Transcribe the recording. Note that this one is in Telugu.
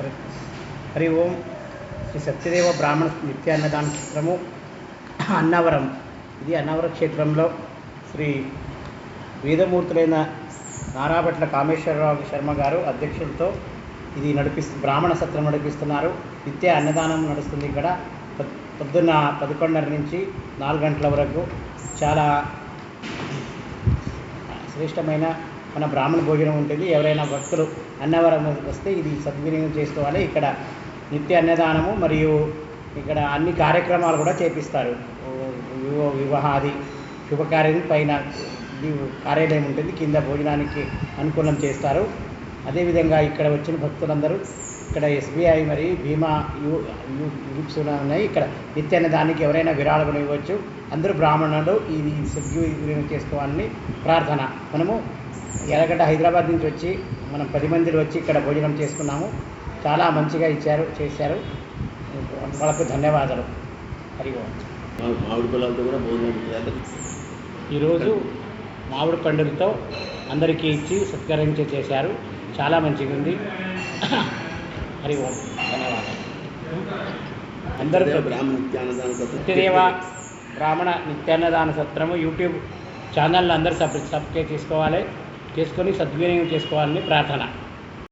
హరి ఓం శ్రీ సత్యదేవ బ్రాహ్మణ నిత్యాన్నదాన క్షేత్రము అన్నవరం. ఇది అన్నవరం క్షేత్రంలో శ్రీ వేదమూర్తులైన నారాభట్ల కామేశ్వరరావు శర్మ గారు అధ్యక్షులతో ఇది నడిపిస్తు బ్రాహ్మణ సత్రం నడిపిస్తున్నారు. నిత్య అన్నదానం నడుస్తుంది ఇక్కడ. పొద్దున్న పదకొండున్నర నుంచి నాలుగు గంటల వరకు. చాలా శ్రేష్టమైన మన బ్రాహ్మణ భోజనం ఉంటుంది. ఎవరైనా భక్తులు అన్నవరం వస్తే ఇది సద్వినియోగం చేసుకోవాలి. ఇక్కడ నిత్య అన్నదానము మరియు ఇక్కడ అన్ని కార్యక్రమాలు కూడా చేపిస్తారు. వివాహాది శుభకార్యం పైన కార్యాలయం ఉంటుంది. కింద భోజనానికి అనుకూలం చేస్తారు. అదేవిధంగా ఇక్కడ వచ్చిన భక్తులందరూ ఇక్కడ ఎస్బీఐ మరియు బీమా యూ యూప్స్ ఉన్నాయి. ఇక్కడ నిత్యాన్నదానికి ఎవరైనా విరాళం ఇవ్వచ్చు. అందరూ బ్రాహ్మణులు ఇది సద్వినియోగం చేసుకోవాలని ప్రార్థన. మనము ఎలగడ్డ హైదరాబాద్ నుంచి వచ్చి మనం పది మందిలో వచ్చి ఇక్కడ భోజనం చేసుకున్నాము. చాలా మంచిగా ఇచ్చారు చేశారు. వాళ్ళకు ధన్యవాదాలు. హరి మామిడి పొలాలతో కూడా భోజనం ఈరోజు మామిడి పండుగతో అందరికీ ఇచ్చి సత్కరించి చేశారు. చాలా మంచిగా ఉంది. హరి ఓం. ధన్యవాదాలు. అందరూ బ్రాహ్మణ నిత్యాన్నదాన సత్రము యూట్యూబ్ ఛానల్ అందరూ సబ్ సబ్స్క్రైబ్ చేసుకోవాలి. చేసుకొని సద్వినియోగం చేసుకోవాలని ప్రార్థన.